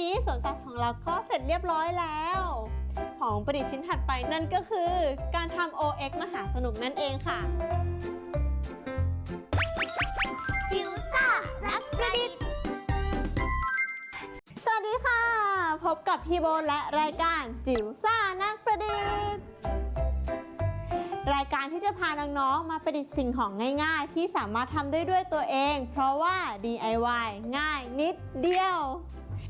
นี้สวนสัตว์ของเราก็เสร็จเรียบร้อยแล้ว ของประดิษฐ์ชิ้นถัดไปนั่นก็คือการทำ OX มหาสนุกนั่นเองค่ะ จิ๋วซ่ารักประดิษฐ์สวัสดีค่ะ พบกับพี่โบทและรายการจิ๋วซ่านักประดิษฐ์รายการที่จะพาน้องๆ มาประดิษฐ์สิ่งของง่ายๆ ที่สามารถทำได้ด้วยตัวเอง เพราะว่า DIY ง่ายนิดเดียว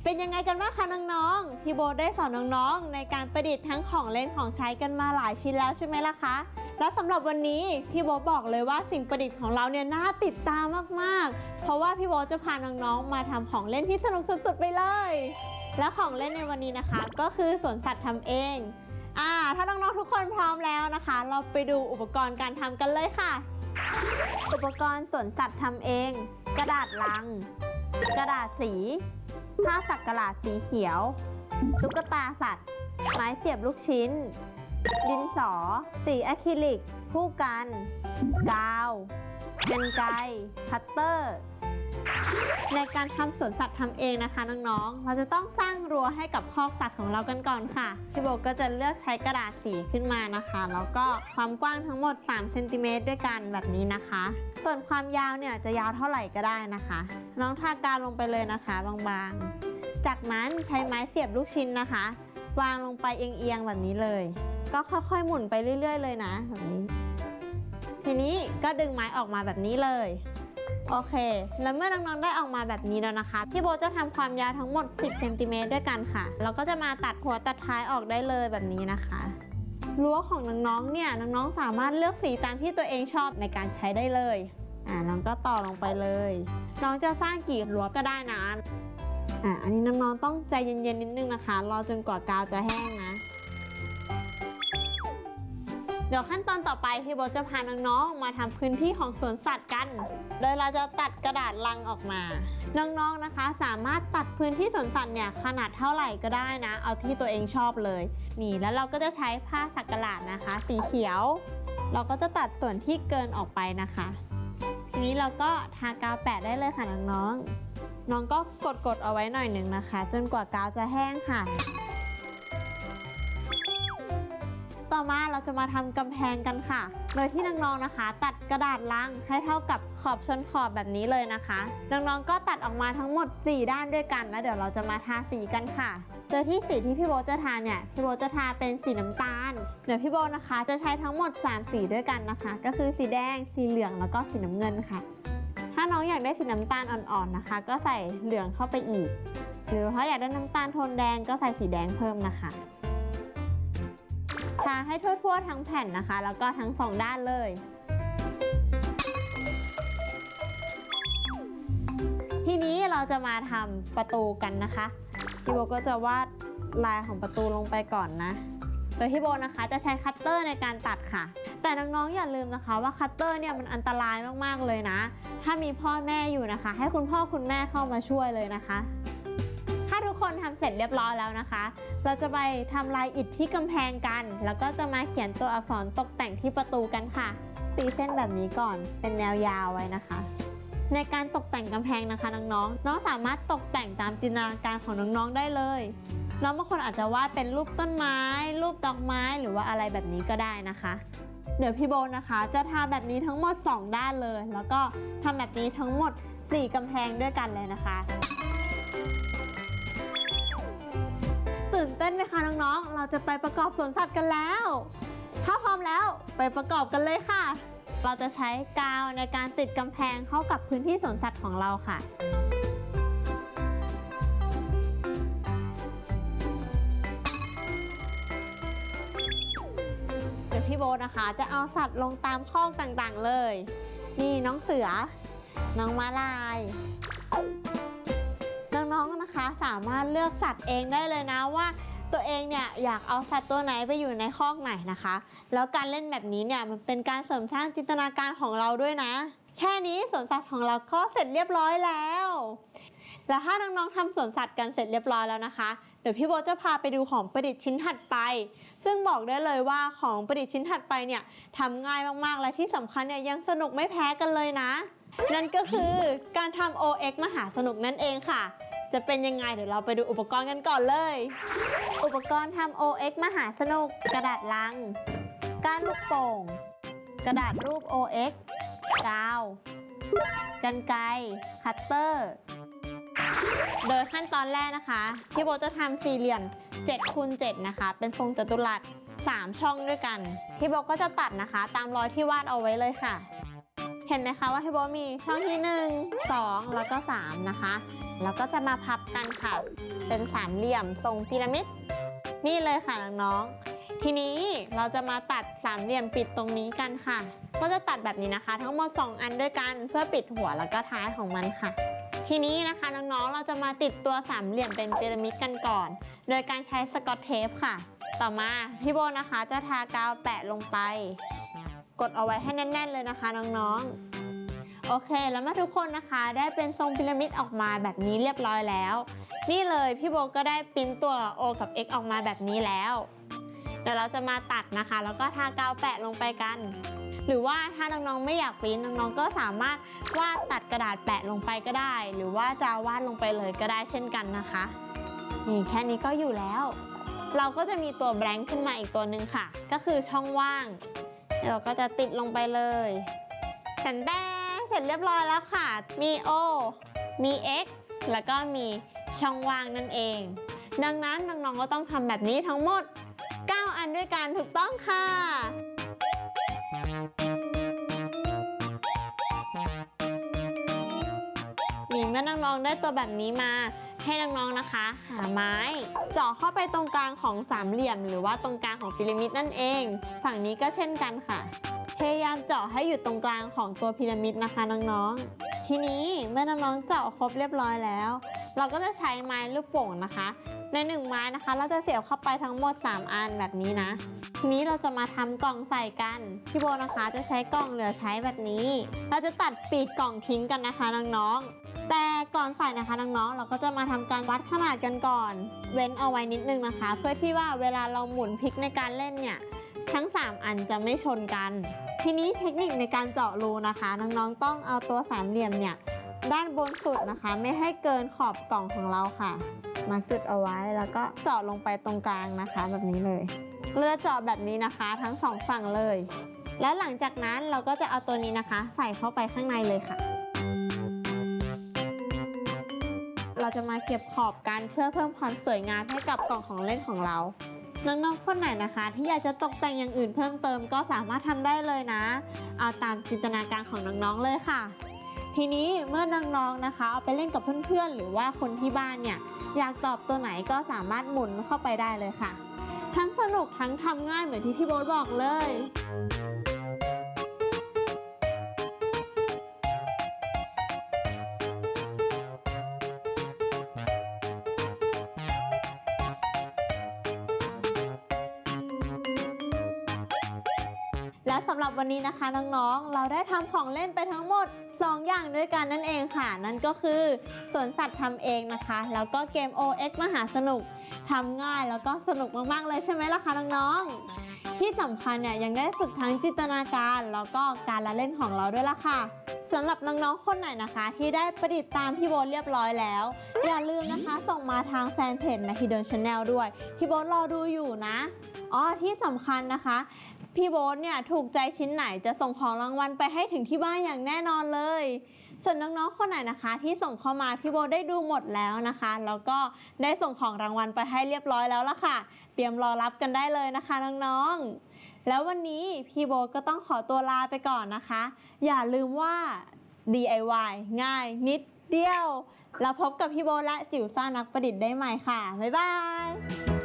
เป็นยังไงกันบ้างคะน้องๆ พี่โบทได้สอนน้องๆ ในการประดิษฐ์ทั้งของเล่นของใช้กันมาหลายชิ้นแล้วใช่ไหมล่ะคะ แล้วสำหรับวันนี้พี่โบทบอกเลยว่าสิ่งประดิษฐ์ของเราเนี่ยน่าติดตามมากๆ เพราะว่าพี่โบทจะพาน้องๆ มาทำของเล่นที่สนุกสุดๆไปเลย และของเล่นในวันนี้นะคะ ก็คือสวนสัตว์ทำเองอ่าถ้าน้องๆ ทุกคนพร้อมแล้วนะคะ เราไปดูอุปกรณ์การทำกันเลยค่ะ อุปกรณ์สวนสัตว์ทำเอง กระดาษลัง กระดาษสี ผ้าสักกระดาษสีเขียว ตุ๊กตาสัตว์ ไม้เสียบลูกชิ้น ดินสอ สีอะคริลิก ผู้กัน กาวกันไกรคัตเตอร์ ในการทำสวนสัตว์ทำเองนะคะน้องๆ เราจะต้องสร้างรั้วให้กับคอกสัตว์ของเรากันก่อนค่ะ พี่โบก็จะเลือกใช้กระดาษสีขึ้นมานะคะ แล้วก็ความกว้างทั้งหมด3เซนติเมตรด้วยกันแบบนี้นะคะ ส่วนความยาวเนี่ยจะยาวเท่าไหร่ก็ได้นะคะ น้องทากาวลงไปเลยนะคะบางๆ จากนั้นใช้ไม้เสียบลูกชิ้นนะคะ วางลงไปเอียงๆแบบนี้เลย ก็ค่อยๆหมุนไปเรื่อย ๆ เลยนะแบบนี้ ทีนี้ก็ดึงไม้ออกมาแบบนี้เลย โอเค แล้วเมื่อน้องๆได้ออกมาแบบนี้แล้วนะคะ พี่โบจะทำความยาวทั้งหมด 10เซนติเมตรด้วยกันค่ะแล้วก็จะมาตัดหัวตัดท้ายออกได้เลยแบบนี้นะคะรั้วของน้องๆ เนี่ยน้องๆ สามารถเลือกสีตามที่ตัวเองชอบในการใช้ได้เลย อ่าน้องก็ต่อลงไปเลย น้องจะสร้างกี่รั้วก็ได้นะ อ่าอันนี้น้องๆ ต้องใจเย็นๆ นิดนึงนะคะ รอจนกว่ากาวจะแห้งนะ เดี๋ยวขั้นตอนต่อไปพี่โบจะพาน้องๆมาทำพื้นที่ของสวนสัตว์กัน โดยเราจะตัดกระดาษลังออกมา น้องๆนะคะ สามารถตัดพื้นที่สวนสัตว์เนี่ยขนาดเท่าไหร่ก็ได้นะ เอาที่ตัวเองชอบเลย นี่แล้วเราก็จะใช้ผ้าสักกระดาษนะคะ สีเขียว เราก็จะตัดส่วนที่เกินออกไปนะคะ ทีนี้เราก็ทากาวแปะได้เลยค่ะน้องๆน้องก็กดๆเอาไว้หน่อยหนึ่งนะคะ จนกว่ากาวจะแห้งค่ะ อมาเราจะมาทำกำแพงกันค่ะ โดยที่น้องๆนะคะ ตัดกระดาษลังให้เท่ากับขอบชนขอบแบบนี้เลยนะคะ น้องๆก็ตัดออกมาทั้งหมด 4 ด้านด้วยกันแล้วเดี๋ยวเราจะมาทาสีกันค่ะโดยที่สีที่พี่โบจะทาเนี่ยพี่โบจะทาเป็นสีน้ำตาล เดี๋ยวพี่โบนะคะจะใช้ทั้งหมด 3 สีด้วยกันนะคะ ก็คือสีแดง สีเหลืองแล้วก็สีน้ำเงินค่ะ ถ้าน้องอยากได้สีน้ำตาลอ่อนๆนะคะ ก็ใส่เหลืองเข้าไปอีก หรือถ้าอยากได้น้ำตาลโทนแดงก็ใส่สีแดงเพิ่มนะคะ ทาให้ทั่วๆทั้งแผ่นนะคะ แล้วก็ทั้งสองด้านเลย ทีนี้เราจะมาทำประตูกันนะคะพี่โบก็จะวาดลายของประตูลงไปก่อนนะ โดยพี่โบนะคะจะใช้คัตเตอร์ในการตัดค่ะ แต่น้องๆอย่าลืมนะคะว่าคัตเตอร์เนี่ยมันอันตรายมากๆเลยนะ ถ้ามีพ่อแม่อยู่นะคะ ให้คุณพ่อคุณแม่เข้ามาช่วยเลยนะคะ ทุกคนทำเสร็จเรียบร้อยแล้วนะคะ เราจะไปทำลายอิฐที่กำแพงกัน แล้วก็จะมาเขียนตัวอักษรตกแต่งที่ประตูกันค่ะ ตีเส้นแบบนี้ก่อน เป็นแนวยาวไว้นะคะ ในการตกแต่งกำแพงนะคะน้องๆ น้องสามารถตกแต่งตามจินตนาการของน้องๆได้เลยน้องบางคนอาจจะวาดเป็นรูปต้นไม้ รูปดอกไม้หรือว่าอะไรแบบนี้ก็ได้นะคะ เดี๋ยวพี่โบนะคะ จะทาแบบนี้ทั้งหมด 2 ด้านเลย แล้วก็ทำแบบนี้ทั้งหมด 4กำแพงด้วยกันเลยนะคะ ตื่นเต้นไหมคะน้องๆ เราจะไปประกอบสวนสัตว์กันแล้ว ถ้าพร้อมแล้วไปประกอบกันเลยค่ะ เราจะใช้กาวในการติดกำแพงเข้ากับพื้นที่สวนสัตว์ของเราค่ะเดี๋ยวพี่โบนะคะจะเอาสัตว์ลงตามคอต่างๆเลย นี่น้องเสือ น้องม้าลาย น้องๆนะคะ สามารถเลือกสัตว์เองได้เลยนะว่า ตัวเองเนี่ยอยากเอาสัตว์ตัวไหนไปอยู่ในคอกไหนนะคะ แล้วการเล่นแบบนี้เนี่ยมันเป็นการเสริมสร้างจินตนาการของเราด้วยนะ แค่นี้สวนสัตว์ของเราก็เสร็จเรียบร้อยแล้วแล้วถ้าน้องๆทำสวนสัตว์กันเสร็จเรียบร้อยแล้วนะคะ เดี๋ยวพี่โบจะพาไปดูของประดิษฐ์ชิ้นถัดไป ซึ่งบอกได้เลยว่าของประดิษฐ์ชิ้นถัดไปเนี่ยทำง่ายมากๆ และที่สำคัญเนี่ยยังสนุกไม่แพ้กันเลยนะ นั่นก็คือการทำ OX มหาสนุกนั่นเองค่ะ จะเป็นยังไงเดี๋ยวเราไปดูอุปกรณ์กันก่อนเลย อุปกรณ์ทำ OX มหาสนุก กระดาษลัง ก้านลูกโป่ง กระดาษรูป OX กาวกันไกรคัตเตอร์ โดยขั้นตอนแรกนะคะพี่โบจะทำสี่เหลี่ยม7คูณ7นะคะ เป็นทรงจัตุรัส3ช่องด้วยกันพี่โบก็จะตัดนะคะ ตามรอยที่วาดเอาไว้เลยค่ะ เห็นไหมคะว่าพี่โบมีช่องที่ 1 2 แล้วก็ 3 นะคะ แล้วก็จะมาพับกันค่ะ เป็นสามเหลี่ยมทรงพีระมิด นี่เลยค่ะน้องๆ ทีนี้เราจะมาตัดสามเหลี่ยมปิดตรงนี้กันค่ะ ก็จะตัดแบบนี้นะคะ ทั้งหมด 2 อันด้วยกันเพื่อปิดหัวแล้วก็ท้ายของมันค่ะ ทีนี้นะคะน้องๆ เราจะมาติดตัวสามเหลี่ยมเป็นพีระมิดกันก่อน โดยการใช้สกอตเทปค่ะ ต่อมาพี่โบนะคะจะทากาวแปะลงไป กดเอาไว้ให้แน่น ๆ เลยนะคะน้องๆ โอเค แล้วเมื่อทุกคนนะคะได้เป็นทรงพีระมิดออกมาแบบนี้เรียบร้อยแล้ว นี่เลยพี่โบก็ได้ปิ้นตัว O กับ X ออกมาแบบนี้แล้ว เดี๋ยวเราจะมาตัดนะคะ แล้วก็ทากาวแปะลงไปกัน หรือว่าถ้าน้องๆไม่อยากปิ้นน้องๆก็สามารถวาดตัดกระดาษแปะลงไปก็ได้ หรือว่าจะวาดลงไปเลยก็ได้เช่นกันนะคะนี่แค่นี้ก็อยู่แล้ว เราก็จะมีตัวแบงค์ขึ้นมาอีกตัวหนึ่งค่ะ ก็คือช่องว่างเดี๋ยวก็จะติดลงไปเลยแสนแดง เสร็จเรียบร้อยแล้วค่ะ มี O มี X แล้วก็มีช่องว่างนั่นเอง ดังนั้นน้องๆก็ต้องทำแบบนี้ทั้งหมด 9 อันด้วยกันถูกต้องค่ะนี่เมื่อน้องๆได้ตัวแบบนี้มาให้น้องๆนะคะ หาไม้เจาะเข้าไปตรงกลางของสามเหลี่ยม หรือว่าตรงกลางของพีระมิดนั่นเอง ฝั่งนี้ก็เช่นกันค่ะ พยายามเจาะให้อยู่ตรงกลางของตัวพีระมิดนะคะน้องๆ ทีนี้เมื่อน้องๆเจาะครบเรียบร้อยแล้ว เราก็จะใช้ไม้ลูกโป่งนะคะ ในหนึ่งไม้นะคะ เราจะเสียบเข้าไปทั้งหมด 3 อันแบบนี้นะ ทีนี้เราจะมาทำกล่องใส่กัน พี่โบนะคะจะใช้กล่องเหลือใช้แบบนี้ เราจะตัดปีกกล่องทิ้งกันนะคะน้องๆ แต่ก่อนใส่นะคะน้องๆ เราก็จะมาทำการวัดขนาดกันก่อน เว้นเอาไว้นิดนึงนะคะ เพื่อที่ว่าเวลาเราหมุนพลิกในการเล่นเนี่ยทั้ง 3 อันจะไม่ชนกัน ทีนี้เทคนิคในการเจาะรูนะคะ น้องๆต้องเอาตัวสามเหลี่ยมเนี่ยด้านบนสุดนะคะ ไม่ให้เกินขอบกล่องของเราค่ะ มาจุดเอาไว้แล้วก็เจาะลงไปตรงกลางนะคะ แบบนี้เลยเราจะเจาะแบบนี้นะคะ ทั้งสองฝั่งเลย แล้วหลังจากนั้นเราก็จะเอาตัวนี้นะคะ ใส่เข้าไปข้างในเลยค่ะ เราจะมาเก็บขอบกันเพื่อเพิ่มความสวยงามให้กับกล่องของเล่นของเรา น้องๆคนไหนนะคะ ที่อยากจะตกแต่งอย่างอื่นเพิ่มเติมก็สามารถทำได้เลยนะ เอาตามจินตนาการของน้องๆเลยค่ะ ทีนี้เมื่อน้องๆนะคะเอาไปเล่นกับเพื่อนๆ หรือว่าคนที่บ้านเนี่ยอยากตอบตัวไหนก็สามารถหมุนเข้าไปได้เลยค่ะ ทั้งสนุกทั้งทำง่ายเหมือนที่พี่โบ๊ทบอกเลย และสำหรับวันนี้นะคะน้องๆ เราได้ทำของเล่นไปทั้งหมด 2 อย่างด้วยกันนั่นเองค่ะ นั่นก็คือสวนสัตว์ทำเองนะคะ แล้วก็เกม OX มหาสนุกทำง่ายแล้วก็สนุกมากๆเลยใช่ไหมล่ะคะน้องๆ ที่สำคัญเนี่ยยังได้ฝึกทั้งจินตนาการแล้วก็การละเล่นของเราด้วยล่ะค่ะสำหรับน้องๆ คนไหนนะคะ ที่ได้ประดิษฐ์ตามพี่โบทเรียบร้อยแล้ว อย่าลืมนะคะ ส่งมาทางแฟนเพจ m a h i d o n Channel ด้วย พี่โบทรอดูอยู่นะอ๋อที่สำคัญนะคะ พี่โบ๊ทเนี่ยถูกใจชิ้นไหนจะส่งของรางวัลไปให้ถึงที่บ้านอย่างแน่นอนเลย ส่วนน้องๆคนไหนนะคะ ที่ส่งเข้ามาพี่โบ๊ทได้ดูหมดแล้วนะคะ แล้วก็ได้ส่งของรางวัลไปให้เรียบร้อยแล้วล่ะค่ะ เตรียมรอรับกันได้เลยนะคะน้องๆ แล้ววันนี้พี่โบ๊ทก็ต้องขอตัวลาไปก่อนนะคะ อย่าลืมว่า DIY ง่ายนิดเดียว เราพบกับพี่โบ๊ทและจิ๋วซ่านักประดิษฐ์ได้ใหม่ค่ะ บ๊ายบาย